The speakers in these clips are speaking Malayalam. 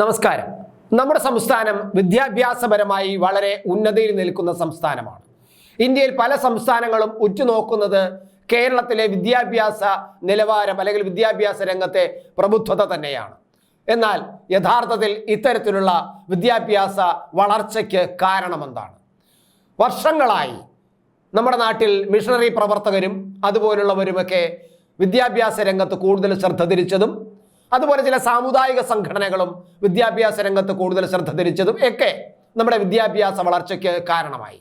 നമസ്കാരം. നമ്മുടെ സംസ്ഥാനം വിദ്യാഭ്യാസപരമായി വളരെ ഉന്നതിയിൽ നിൽക്കുന്ന സംസ്ഥാനമാണ്. ഇന്ത്യയിൽ പല സംസ്ഥാനങ്ങളും ഉറ്റുനോക്കുന്നത് കേരളത്തിലെ വിദ്യാഭ്യാസ നിലവാരം അല്ലെങ്കിൽ വിദ്യാഭ്യാസ രംഗത്തെ പ്രബുദ്ധത തന്നെയാണ്. എന്നാൽ യഥാർത്ഥത്തിൽ ഇത്തരത്തിലുള്ള വിദ്യാഭ്യാസ വളർച്ചയ്ക്ക് കാരണമെന്താണ് വർഷങ്ങളായി നമ്മുടെ നാട്ടിൽ മിഷണറി പ്രവർത്തകരും അതുപോലുള്ളവരുമൊക്കെ വിദ്യാഭ്യാസ രംഗത്ത് കൂടുതൽ ശ്രദ്ധ തിരിച്ചതും അതുപോലെ ചില സാമുദായിക സംഘടനകളും വിദ്യാഭ്യാസ രംഗത്ത് കൂടുതൽ ശ്രദ്ധ തിരിച്ചതും ഒക്കെ നമ്മുടെ വിദ്യാഭ്യാസ വളർച്ചയ്ക്ക് കാരണമായി.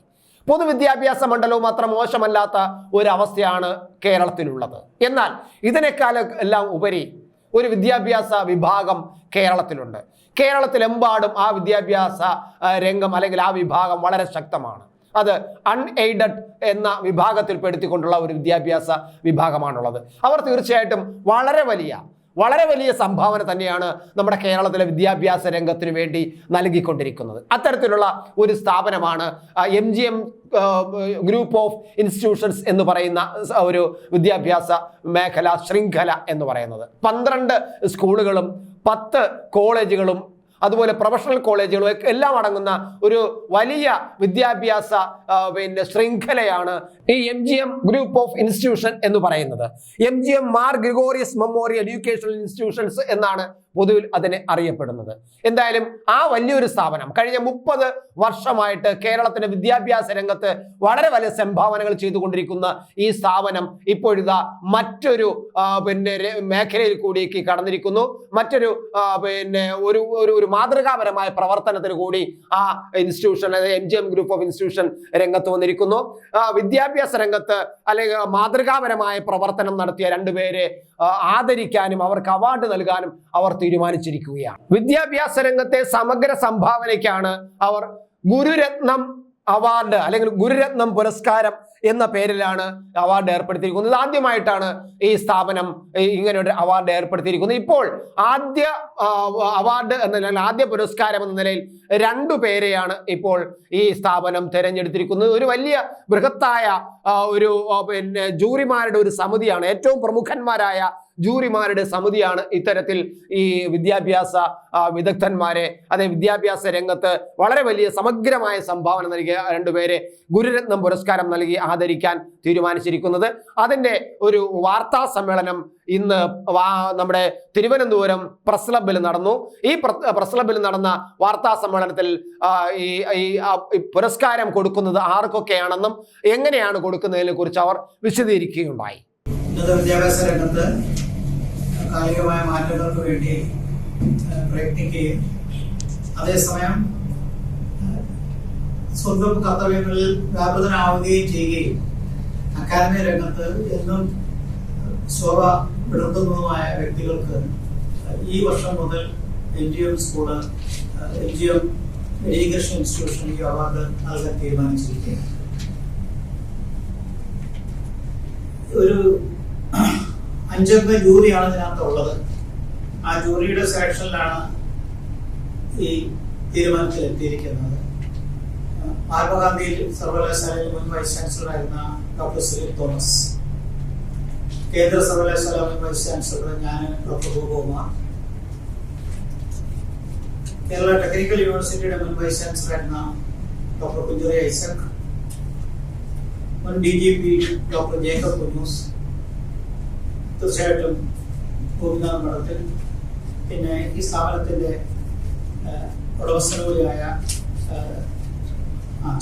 പൊതുവിദ്യാഭ്യാസ മണ്ഡലവും അത്ര മോശമല്ലാത്ത ഒരവസ്ഥയാണ് കേരളത്തിലുള്ളത്. എന്നാൽ ഇതിനേക്കാൾ എല്ലാം ഉപരി ഒരു വിദ്യാഭ്യാസ വിഭാഗം കേരളത്തിലുണ്ട്. കേരളത്തിലെമ്പാടും ആ വിദ്യാഭ്യാസ രംഗം അല്ലെങ്കിൽ ആ വിഭാഗം വളരെ ശക്തമാണ്. അത് അൺഎയ്ഡഡ് എന്ന വിഭാഗത്തിൽപ്പെടുത്തിക്കൊണ്ടുള്ള ഒരു വിദ്യാഭ്യാസ വിഭാഗമാണുള്ളത്. അവർ തീർച്ചയായിട്ടും വളരെ വലിയ വളരെ വലിയ സംഭാവന തന്നെയാണ് നമ്മുടെ കേരളത്തിലെ വിദ്യാഭ്യാസ രംഗത്തിന് വേണ്ടി നൽകിക്കൊണ്ടിരിക്കുന്നത്. അത്തരത്തിലുള്ള ഒരു സ്ഥാപനമാണ് M G M group of institutions എന്ന് പറയുന്ന ഒരു വിദ്യാഭ്യാസ മേഖല ശൃംഖല എന്ന് പറയുന്നത്. പന്ത്രണ്ട് സ്കൂളുകളും പത്ത് കോളേജുകളും അതുപോലെ പ്രൊഫഷണൽ കോളേജുകളും എല്ലാം അടങ്ങുന്ന ഒരു വലിയ വിദ്യാഭ്യാസ പിന്നെ ശൃംഖലയാണ് ഈ M G M group of institution എന്ന് പറയുന്നത്. M G M Mar Gregorios memorial educational institutions എന്നാണ് പൊതുവിൽ അതിനെ അറിയപ്പെടുന്നത്. എന്തായാലും ആ വലിയൊരു സ്ഥാപനം കഴിഞ്ഞ മുപ്പത് വർഷമായിട്ട് കേരളത്തിന്റെ വിദ്യാഭ്യാസ രംഗത്ത് വളരെ വലിയ സംഭാവനകൾ ചെയ്തുകൊണ്ടിരിക്കുന്ന ഈ സ്ഥാപനം ഇപ്പോഴിതാ മറ്റൊരു പിന്നെ മേഖലയിൽ കൂടിയേക്ക് കടന്നിരിക്കുന്നു. മറ്റൊരു പിന്നെ ഒരു ഒരു ഒരു മാതൃകാപരമായ പ്രവർത്തനത്തിന് കൂടി ആ ഇൻസ്റ്റിറ്റ്യൂഷൻ അതായത് M G M group of institution രംഗത്ത് വന്നിരിക്കുന്നു. വിദ്യാഭ്യാസ രംഗത്ത് അല്ലെങ്കിൽ മാതൃകാപരമായ പ്രവർത്തനം നടത്തിയ രണ്ടുപേരെ ആദരിക്കാനും അവർക്ക് അവാർഡ് നൽകാനും അവർ തീരുമാനിച്ചിരിക്കുകയാണ്. വിദ്യാഭ്യാസ രംഗത്തെ സമഗ്ര സംഭാവനയ്ക്കാണ് അവർ ഗുരുരത്നം അവാർഡ് അല്ലെങ്കിൽ ഗുരുരത്നം പുരസ്കാരം എന്ന പേരിലാണ് അവാർഡ് ഏർപ്പെടുത്തിയിരിക്കുന്നത്. ആദ്യമായിട്ടാണ് ഈ സ്ഥാപനം ഇങ്ങനെ ഒരു അവാർഡ് ഏർപ്പെടുത്തിയിരിക്കുന്നത്. ഇപ്പോൾ ആദ്യ അവാർഡ് എന്ന ആദ്യ പുരസ്കാരം എന്ന നിലയിൽ രണ്ടു പേരെയാണ് ഇപ്പോൾ ഈ സ്ഥാപനം തിരഞ്ഞെടുത്തിരിക്കുന്നത്. ഒരു വലിയ ബൃഹത്തായ ഒരു പിന്നെ ജൂറിമാരുടെ ഒരു സമിതിയാണ്. ഏറ്റവും പ്രമുഖന്മാരായ ജൂറിമാരുടെ സമിതിയാണ് ഇത്തരത്തിൽ ഈ വിദ്യാഭ്യാസ വിദഗ്ധന്മാരെ അതെ വിദ്യാഭ്യാസ രംഗത്ത് വളരെ വലിയ സമഗ്രമായ സംഭാവന നൽകിയ രണ്ടുപേരെ ഗുരുരത്നം പുരസ്കാരം നൽകി ആദരിക്കാൻ തീരുമാനിച്ചിരിക്കുന്നത്. അതിന്റെ ഒരു വാർത്താ സമ്മേളനം ഇന്ന് നമ്മുടെ തിരുവനന്തപുരം പ്രസ് ക്ലബിൽ നടന്നു. ഈ പ്ര- പ്രസ് ക്ലബിൽ നടന്ന വാർത്താ സമ്മേളനത്തിൽ ഈ പുരസ്കാരം കൊടുക്കുന്നത് ആർക്കൊക്കെയാണെന്നും എങ്ങനെയാണ് കൊടുക്കുന്നതിനെ കുറിച്ച് അവർ വിശദീകരിക്കുകയുണ്ടായി. വിദ്യാഭ്യാസ രംഗത്ത് കാലികമായ മാറ്റങ്ങൾക്ക് വേണ്ടി പ്രയത്നിക്കുകയും. അതേസമയം സ്വന്തം കർത്തവ്യങ്ങളിൽ വ്യാപൃതനാവുകയും ചെയ്യുകയും അക്കാദമി രംഗത്ത് എന്നും ശോഭ വിടർത്തുന്നതുമായ വ്യക്തികൾക്ക് ഈ വർഷം മുതൽ N G M school N G M education institution ഈ അവാർഡ് നൽകാൻ തീരുമാനിച്ചിരിക്കുകയാണ്. ഒരു അഞ്ചംഗ ജൂറിയാണ് ഇതിനകത്തുള്ളത്. ആ ജൂറിയുടെ സെലക്ഷനിലാണ് ഈ തീരുമാനത്തിൽ എത്തിയിരിക്കുന്നത് മഹാത്മാഗാന്ധി സർവകലാശാലയിൽ മുൻ വൈസ് ചാൻസലർ ആയിരുന്ന ഡോക്ടർ സുനിൽ തോമസ്. കേന്ദ്ര സർവകലാശാല മുൻ വൈസ് ചാൻസലർ ഞാൻ ഡോക്ടർ ഗോപകുമാർ കേരള ടെക്നിക്കൽ യൂണിവേഴ്സിറ്റിയുടെ മുൻ വൈസ് ചാൻസലർ ആയിരുന്ന ഡോക്ടർ കുഞ്ചുറി ഐസക്. മുൻ D G P doctor Jacob കുഞ്ഞൂസ്. തീർച്ചയായിട്ടും ഗോപിനാഥ് മഠത്തിൽ പിന്നെ ഈ സ്ഥാപനത്തിന്റെ ഉടമസ്ഥന കൂടിയായ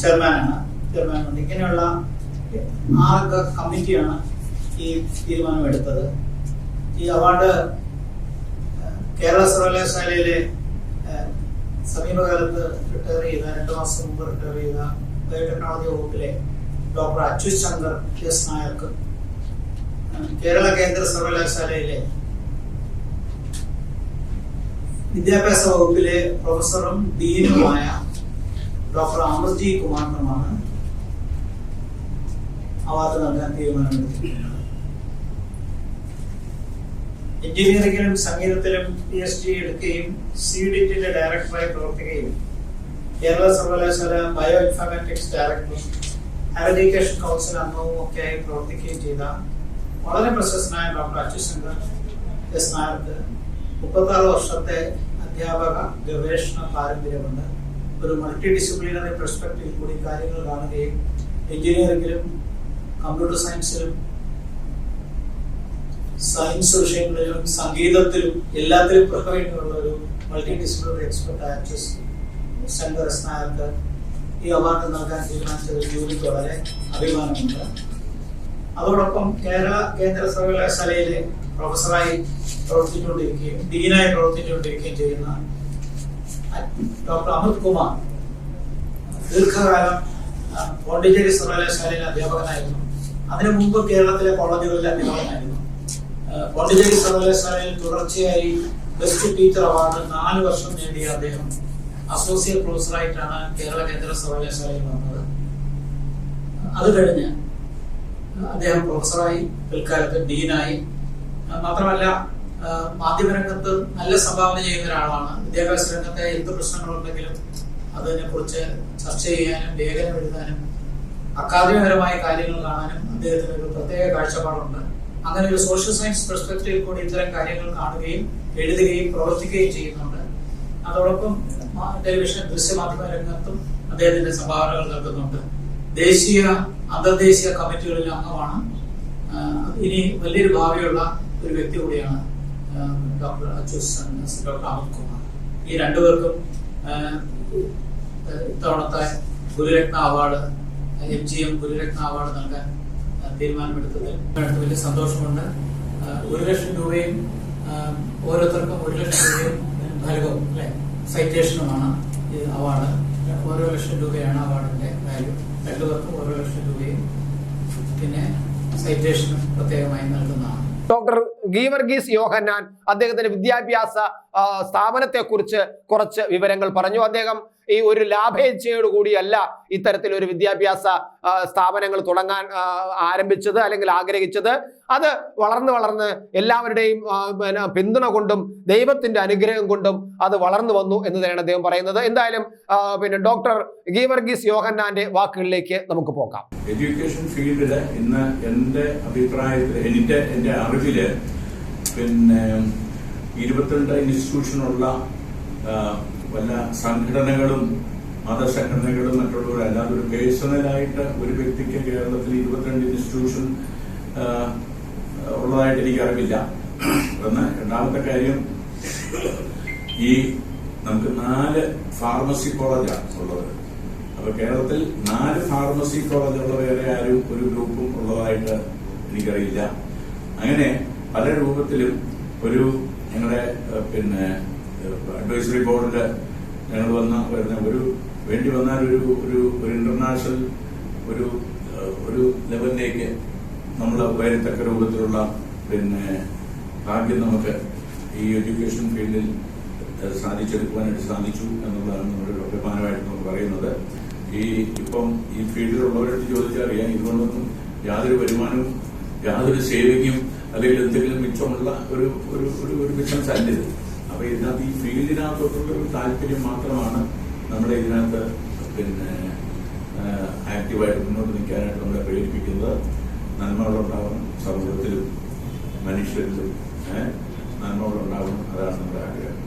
ചെയർമാനാണ് ചെയർമാനുണ്ട്. ഇങ്ങനെയുള്ള ആറംഗ കമ്മിറ്റിയാണ് ഈ തീരുമാനം എടുത്തത് ഈ അവാർഡ് കേരള സർവകലാശാലയിലെ സമീപകാലത്ത് റിട്ടയർ ചെയ്ത രണ്ടു മാസം മുമ്പ് റിട്ടയർ ചെയ്ത ബയോടെക്നോളജി വകുപ്പിലെ ഡോക്ടർ അച്യുത് ശങ്കർ എസ് നായർക്ക് കേരള കേന്ദ്ര സർവകലാശാലയിലെ വിദ്യാഭ്യാസ വകുപ്പിലെ പ്രൊഫസറും ഡീനുമായ ഡോക്ടർ അമർജി കുമാറിനുമാണ് അവാർഡ് നൽകാൻ തീരുമാനമെടുത്തിരിക്കുന്നത്. എഞ്ചിനീയറിംഗിലും സംഗീതത്തിലും പി എച്ച് ഡി എടുക്കുകയും സി ഡയറക്ടറായി പ്രവർത്തിക്കുകയും കേരള സർവകലാശാല ബയോ ഇൻഫർമാറ്റിക്സ് ഡയറക്ടറും ഹയർ എഡ്യൂക്കേഷൻ കൗൺസിൽ അംഗവും ഒക്കെയായി പ്രവർത്തിക്കുകയും ചെയ്ത വളരെ പ്രശസ്തനായ ഡോക്ടർ അച്യുശങ്കർ എസ് നായർക്ക് മുപ്പത്താറ് വർഷത്തെ അധ്യാപക ഗവേഷണ പാരമ്പര്യമുണ്ട്. ഒരു മൾട്ടി ഡിസിപ്ലിനറി പെർസ്പെക്റ്റീവ് കൂടി കാര്യങ്ങൾ കാണുകയും എഞ്ചിനീയറിംഗിലും കമ്പ്യൂട്ടർ സയൻസിലും സയൻസ് വിഷയങ്ങളിലും സംഗീതത്തിലും എല്ലാത്തിലും പ്രഭവയുള്ള ഒരു multi disciplinary expert actress Shankar S നായർക്ക് ഈ അവാർഡ് നൽകാൻ തീരുമാനിച്ചത് ജോലിക്ക് വളരെ അഭിമാനമുണ്ട്. അതോടൊപ്പം കേരള കേന്ദ്ര സർവകലാശാലയിലെ പ്രൊഫസറായി പ്രവർത്തിച്ചുകൊണ്ടിരിക്കുകയും ഡീനായി പ്രവർത്തിച്ചുകൊണ്ടിരിക്കുകയും ചെയ്യുന്ന ഡോക്ടർ അമിത് കുമാർ ദീർഘകാലം പോണ്ടിച്ചേരി സർവകലാശാലയിലെ അധ്യാപകനായിരുന്നു. അതിനു മുമ്പ് കേരളത്തിലെ കോളേജുകളിലെ അധ്യാപകനായിരുന്നു. പോണ്ടിച്ചേരി സർവകലാശാലയിൽ തുടർച്ചയായി ബെസ്റ്റ് ടീച്ചർ അവാർഡ് നാല് വർഷം നേടിയ അദ്ദേഹം അസോസിയേറ്റ് പ്രൊഫസറായിട്ടാണ് കേരള കേന്ദ്ര സർവകലാശാലയിൽ വന്നത്. അത് കഴിഞ്ഞ് അദ്ദേഹം പ്രൊഫസറായി പിൽക്കാലത്ത് ഡീനായി. മാത്രമല്ല മാധ്യമരംഗത്ത് നല്ല സംഭാവന ചെയ്യുന്ന ഒരാളാണ്. വിദ്യാഭ്യാസ രംഗത്തെ എന്ത് പ്രശ്നങ്ങളുണ്ടെങ്കിലും അതിനെ കുറിച്ച് ചർച്ച ചെയ്യാനും ലേഖനം എഴുതാനും അക്കാദമികപരമായ കാര്യങ്ങൾ കാണാനും അദ്ദേഹത്തിന് ഒരു പ്രത്യേക കാഴ്ചപ്പാടുണ്ട്. അങ്ങനെ ഒരു സോഷ്യൽ സയൻസ് പെർസ്പെക്റ്റീവ് കൂടി ഇത്തരം കാര്യങ്ങൾ കാണുകയും എഴുതുകയും പ്രവർത്തിക്കുകയും ചെയ്യുന്നുണ്ട്. അതോടൊപ്പം ടെലിവിഷൻ ദൃശ്യമാധ്യമ രംഗത്തും അദ്ദേഹത്തിന്റെ സംഭാവനകൾ നൽകുന്നുണ്ട്. ദേശീയ അന്തർദേശീയ കമ്മിറ്റികളിലെ അംഗമാണ്. ഇനി വലിയൊരു ഭാവിയുള്ള ഒരു വ്യക്തി കൂടിയാണ് ഡോക്ടർ അച്യുസ് ഡോക്ടർ അമിത് കുമാർ. ഈ രണ്ടുപേർക്കും ഇത്തവണത്തെ Gururatna award M G M Gururatna award നൽകാൻ തീരുമാനമെടുത്തതിൽ വലിയ സന്തോഷമുണ്ട്. ഒരു ലക്ഷം രൂപയും ഓരോരുത്തർക്കും ഒരു ലക്ഷം രൂപയും ഫലകവും അല്ലെ? സൈറ്റേഷനുമാണ് ഈ അവാർഡ്. ഓരോ ലക്ഷം രൂപയാണ് അവാർഡിന്റെ വാല്യൂ രണ്ടുപേർക്കും ഓരോ ലക്ഷം രൂപയും ഡോക്ടർ ഗീവർഗീസ് യോഹന്നാൻ അദ്ദേഹത്തിന്റെ വിദ്യാഭ്യാസ സ്ഥാപനത്തെക്കുറിച്ച് കുറച്ച് വിവരങ്ങൾ പറഞ്ഞു. അദ്ദേഹം ഈ ഒരു ലാഭേച്ഛയോട് കൂടിയല്ല ഇത്തരത്തിൽ ഒരു വിദ്യാഭ്യാസ സ്ഥാപനങ്ങൾ തുടങ്ങാൻ ആരംഭിച്ചത് അല്ലെങ്കിൽ ആഗ്രഹിച്ചത്. അത് വളർന്ന് വളർന്ന് എല്ലാവരുടെയും പിന്തുണ കൊണ്ടും ദൈവത്തിന്റെ അനുഗ്രഹം കൊണ്ടും അത് വളർന്നു വന്നു എന്ന് തന്നെയാണ് അദ്ദേഹം പറയുന്നത്. എന്തായാലും പിന്നെ ഡോക്ടർ ഗീവർഗീസ് യോഹന്നാന്റെ വാക്കുകളിലേക്ക് നമുക്ക് പോകാം. എഡ്യൂക്കേഷൻ ഫീൽഡിൽ ഇന്ന് എന്റെ അഭിപ്രായത്തിൽ എന്റെ എന്റെ അറിവിൽ പിന്നെ ഇരുപത്തിരണ്ട് ഇൻസ്റ്റിറ്റ്യൂഷനുള്ള വല്ല സംഘടനകളും മതസംഘടനകളും മറ്റുള്ളവർ അല്ലാതെ ഒരു പേഴ്സണലായിട്ട് ഒരു വ്യക്തിക്ക് കേരളത്തിൽ ഇരുപത്തിരണ്ട് ഇൻസ്റ്റിറ്റ്യൂഷൻ ഉള്ളതായിട്ട് എനിക്ക് അറിവില്ല ഒന്ന്. രണ്ടാമത്തെ കാര്യം ഈ നമുക്ക് നാല് ഫാർമസി കോളേജാണ് ഉള്ളത്. അപ്പൊ കേരളത്തിൽ നാല് ഫാർമസി കോളേജുള്ള വേറെ ആരും ഒരു ഗ്രൂപ്പും ഉള്ളതായിട്ട് എനിക്കറിയില്ല. അങ്ങനെ പല രൂപത്തിലും ഒരു ഞങ്ങളുടെ പിന്നെ അഡ്വൈസറി ബോർഡിൽ ഞങ്ങൾ വന്ന വരുന്ന ഒരു വേണ്ടി വന്നാൽ ഒരു ഒരു ഇന്റർനാഷണൽ ഒരു ഒരു ലെവലിലേക്ക് നമ്മൾ വരത്തക്ക രൂപത്തിലുള്ള പിന്നെ ഭാഗ്യം നമുക്ക് ഈ എഡ്യൂക്കേഷൻ ഫീൽഡിൽ സാധിച്ചെടുക്കുവാനായിട്ട് സാധിച്ചു എന്നുള്ളതാണ് നമ്മുടെ അഭിമാനമായിട്ട് നമുക്ക് പറയുന്നത്. ഈ ഇപ്പം ഈ ഫീൽഡിലുള്ളവരോട് ചോദിച്ചാൽ അറിയാം ഇതുകൊണ്ടൊന്നും യാതൊരു വരുമാനവും യാതൊരു സേവിങ്ങും അല്ലെങ്കിൽ എന്തെങ്കിലും മിച്ചമുള്ള ഒരു ഒരു ഒരു ബിസിനസ് അല്ല അപ്പൊ ഇതിനകത്ത് ഈ ഫീൽഡിനകത്തോട്ടുള്ള ഒരു താല്പര്യം മാത്രമാണ് നമ്മുടെ ഇതിനകത്ത് പിന്നെ ആക്റ്റീവായിട്ട് മുന്നോട്ട് നിൽക്കാനായിട്ട് നമ്മളെ പ്രേരിപ്പിക്കുന്നത്. നന്മകളുണ്ടാവണം സമൂഹത്തിലും മനുഷ്യരിലും നന്മകളുണ്ടാവണം അതാണ് നമ്മുടെ ആഗ്രഹം.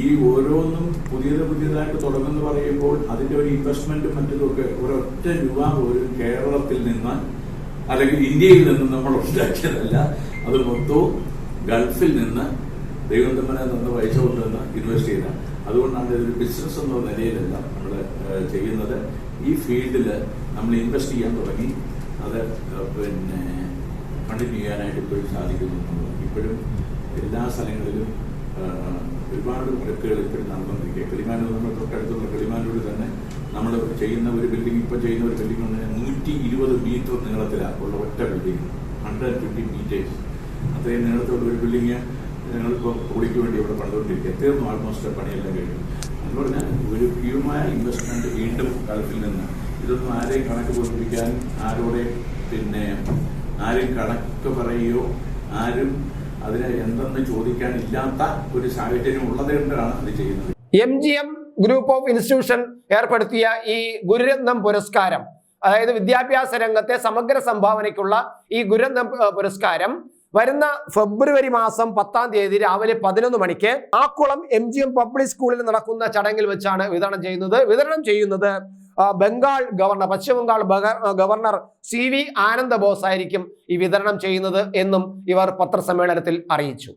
ഈ ഓരോന്നും പുതിയത് പുതിയതായിട്ട് തുടങ്ങുന്നു പറയുമ്പോൾ അതിന്റെ ഒരു ഇൻവെസ്റ്റ്മെന്റും മറ്റതൊക്കെ ഒരൊറ്റ രൂപ പോലും കേരളത്തിൽ നിന്ന് അല്ലെങ്കിൽ ഇന്ത്യയിൽ നിന്ന് നമ്മൾ ഉണ്ടാക്കിയതല്ല. അത് മൊത്തവും ഗൾഫിൽ നിന്ന് ദൈവം തന്നെ നിന്ന് പൈസ കൊണ്ടുവന്ന് ഇൻവെസ്റ്റ് ചെയ്ത. അതുകൊണ്ടാണ് ഇതൊരു ബിസിനസ് എന്ന നിലയിലല്ല നമ്മൾ ചെയ്യുന്നത്. ഈ ഫീൽഡിൽ നമ്മൾ ഇൻവെസ്റ്റ് ചെയ്യാൻ തുടങ്ങി. അത് പിന്നെ കണ്ടിന്യൂ ചെയ്യാനായിട്ട് ഇപ്പോഴും സാധിക്കുന്നു ഇപ്പോഴും എല്ലാ സ്ഥലങ്ങളിലും ഒരുപാട് വർക്കുകൾ ഇപ്പോഴും നടന്നുകൊണ്ടിരിക്കുക. കിളിമാനൂർ നമ്മൾ തൊട്ടടുത്തുള്ള കിളിമാനൂർ തന്നെ നമ്മൾ ചെയ്യുന്ന ഒരു ബിൽഡിംഗ് ഇപ്പം ചെയ്യുന്ന ഒരു ബിൽഡിംഗ് പറഞ്ഞാൽ നൂറ്റി ഇരുപത് മീറ്റർ നീളത്തിലാണ് ഉള്ള ഒറ്റ ബിൽഡിംഗ് ഹൺഡ്രഡ് ട്വന്റി മീറ്റേഴ്സ് അത്രയും നീളത്തിലുള്ള ഒരു ബിൽഡിംഗ് ഞങ്ങളിപ്പോൾ പൊളിക്ക് വേണ്ടി ഇവിടെ പണിതുകൊണ്ടിരിക്കുക. തീർന്നു ആൾമോസ്റ്റ് പണിയെല്ലാം കഴിഞ്ഞു. എന്ന് പറഞ്ഞാൽ ഒരു ഭീമമായ ഇൻവെസ്റ്റ്മെന്റ് വീണ്ടും ഗൾഫിൽ നിന്ന്. ഇതൊന്നും ആരെയും കണക്ക് ബോധിപ്പിക്കാനും ആരോടെ പിന്നെ ആരും കണക്ക് പറയുകയോ ആരും അതിനെ എന്തെന്ന് ചോദിക്കാനില്ലാത്ത ഒരു സാഹചര്യം ഉള്ളത് കൊണ്ടാണ് അത് ചെയ്യുന്നത്. M G M group of institution ഏർപ്പെടുത്തിയ ഈ ഗുരുരത്നം പുരസ്കാരം അതായത് വിദ്യാഭ്യാസ രംഗത്തെ സമഗ്ര സംഭാവനയ്ക്കുള്ള ഈ ഗുരുരത്നം പുരസ്കാരം വരുന്ന ഫെബ്രുവരി മാസം പത്താം തീയതി രാവിലെ പതിനൊന്ന് മണിക്ക് Akkulam M G M public സ്കൂളിൽ നടക്കുന്ന ചടങ്ങിൽ വെച്ചാണ് വിതരണം ചെയ്യുന്നത്. വിതരണം ചെയ്യുന്നത് Bengal governor Paschima Bengal governor C V Ananda Bose ആയിരിക്കും ഈ വിതരണം ചെയ്യുന്നത് എന്നും ഇവർ പത്രസമ്മേളനത്തിൽ അറിയിച്ചു.